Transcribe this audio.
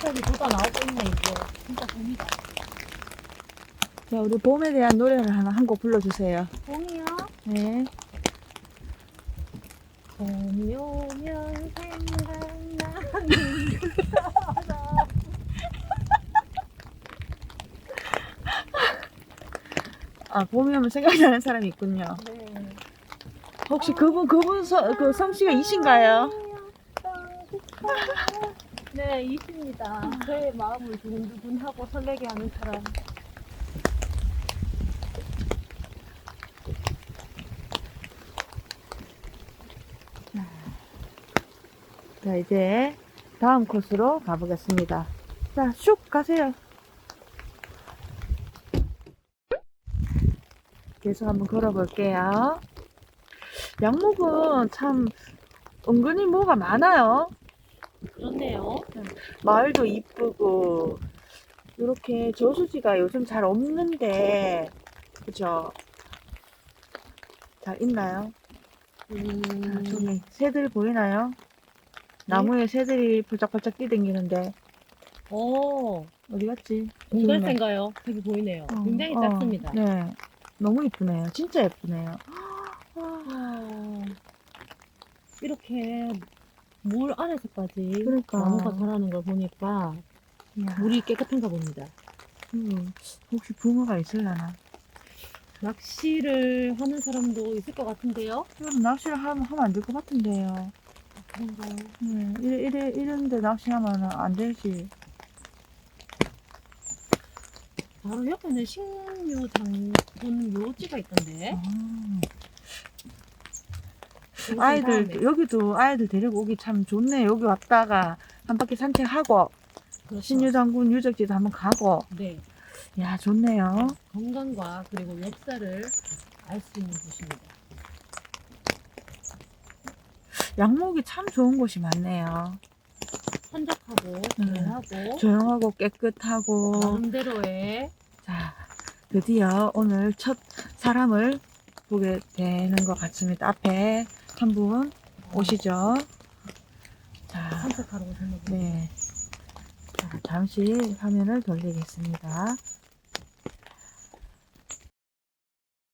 제목이 보다 나오고 있네 이제 진짜 봄이다 자, 우리 봄에 대한 노래를 하나 한 곡 불러주세요. 봄이요? 네. 봄이 오면 생각나는 그 사람 아, 봄이 오면 생각나는 사람이 있군요. 네. 혹시 그분, 그분 서, 그 성씨가 이신가요? 네, 이십니다. 저의 마음을 두근두근하고 설레게 하는 사람. 자, 이제 다음 코스로 가보겠습니다. 자, 슉 가세요. 계속 한번 걸어볼게요. 양목은 참 은근히 뭐가 많아요. 그렇네요. 마을도 이쁘고 이렇게 저수지가 요즘 잘 없는데 그죠? 잘 있나요? 음, 아, 저기 새들 보이나요? 나무에 새들이 펄짝펄짝 뛰댕기는데 오, 어디 갔지? 공갈새인가요? 저기 보이네요. 어, 굉장히 어, 작습니다. 네, 너무 이쁘네요. 진짜 예쁘네요. 와, 이렇게 물 안에서까지 그러니까. 나무가 자라는 걸 보니까 이야, 물이 깨끗한가 봅니다. 음, 혹시 붕어가 있을라나? 낚시를 하는 사람도 있을 것 같은데요? 그럼 낚시를 하면, 하면 안 될 것 같은데요. 그런가요? 네, 이래, 이래, 이런데 낚시하면 안 되지. 바로 옆에는 식료장 본 묘지가 있던데. 아. 아이들 다음에. 여기도 아이들 데리고 오기 참 좋네. 여기 왔다가 한 바퀴 산책하고 그렇죠. 신유장군 유적지도 한번 가고. 네. 야 좋네요. 건강과 그리고 역사를 알 수 있는 곳입니다. 양목이 참 좋은 곳이 많네요. 한적하고 음. 조용하고 조용하고 깨끗하고. 나름대로의 자 드디어 오늘 첫 사람을 보게 되는 것 같습니다. 앞에 한 분 오시죠. 자, 네. 자, 잠시 화면을 돌리겠습니다.